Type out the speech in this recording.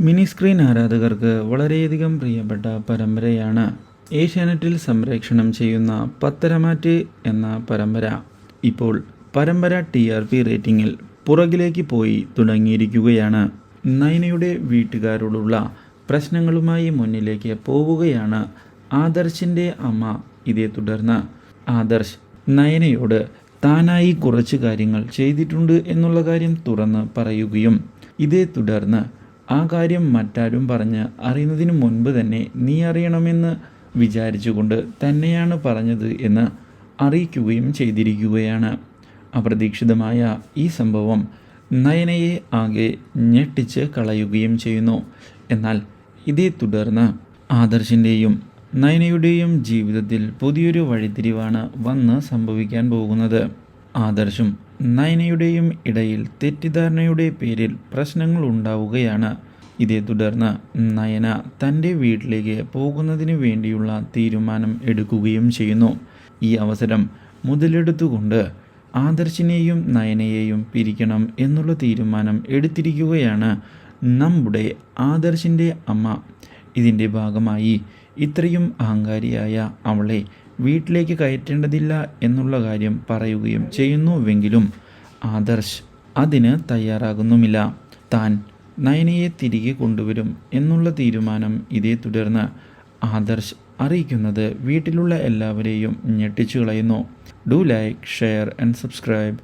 Mini screen ആരാധകർക്ക് വളരെയധികം പ്രിയപ്പെട്ട പരമ്പരയാണ്. ഏഷ്യാനെറ്റിൽ സംപ്രേക്ഷണം ചെയ്യുന്ന പത്തരമാറ്റ് എന്ന പരമ്പര. ഇപ്പോൾ പരമ്പര ടി ആർ പി റേറ്റിംഗിൽ പുറകിലേക്ക് പോയി തുടങ്ങിയിരിക്കുകയാണ്. നയനയുടെ വീട്ടുകാരോടുള്ള പ്രശ്നങ്ങളുമായി മുന്നിലേക്ക് പോവുകയാണ് ആദർശിന്റെ അമ്മ ഇതേ തുടർന്ന്. ആദർശ് നയനയോട് താനായി കുറച്ച് കാര്യങ്ങൾ ചെയ്തിട്ടുണ്ട് എന്നുള്ള കാര്യം തുറന്ന് പറയുകയും ഇതേ തുടർന്ന് ആ കാര്യം മറ്റാരും പറഞ്ഞ് അറിയുന്നതിനു മുൻപ് തന്നെ നീ അറിയണമെന്ന് വിചാരിച്ചുകൊണ്ട് തന്നെയാണ് പറഞ്ഞത് എന്ന് അറിയിക്കുകയും ചെയ്തിരിക്കുകയാണ്. അപ്രതീക്ഷിതമായ ഈ സംഭവം നയനയെ ആകെ ഞെട്ടിച്ച് കളയുകയും ചെയ്യുന്നു. എന്നാൽ ഇതേ തുടർന്ന് ആദർശിന്റെയും നയനയുടെയും ജീവിതത്തിൽ പുതിയൊരു വഴിത്തിരിവാണ് വന്ന് സംഭവിക്കാൻ പോകുന്നത്. ആദർശും നയനയുടെയും ഇടയിൽ തെറ്റിദ്ധാരണയുടെ പേരിൽ പ്രശ്നങ്ങൾ ഉണ്ടാവുകയാണ്. ഇതേ തുടർന്ന് നയന തന്റെ വീട്ടിലേക്ക് പോകുന്നതിന് വേണ്ടിയുള്ള തീരുമാനം എടുക്കുകയും ചെയ്യുന്നു. ഈ അവസരം മുതലെടുത്തുകൊണ്ട് ആദർശിനെയും നയനയെയും പിരിക്കണം എന്നുള്ള തീരുമാനം എടുത്തിരിക്കുകയാണ് നമ്മുടെ ആദർശിന്റെ അമ്മ. ഇതിന്റെ ഭാഗമായി ഇത്രയും അഹങ്കാരിയായ അവളെ വീട്ടിലേക്ക് കയറ്റേണ്ടതില്ല എന്നുള്ള കാര്യം പറയുകയും ചെയ്യുന്നുവെങ്കിലും ആദർശ് അതിന് തയ്യാറാകുന്നുമില്ല. താൻ നയനയെ തിരികെ കൊണ്ടുവരും എന്നുള്ള തീരുമാനം ഇതേ തുടർന്ന് ആദർശ് അറിയിക്കുന്നത് വീട്ടിലുള്ള എല്ലാവരെയും ഞെട്ടിച്ചു കളയുന്നു do like share and subscribe.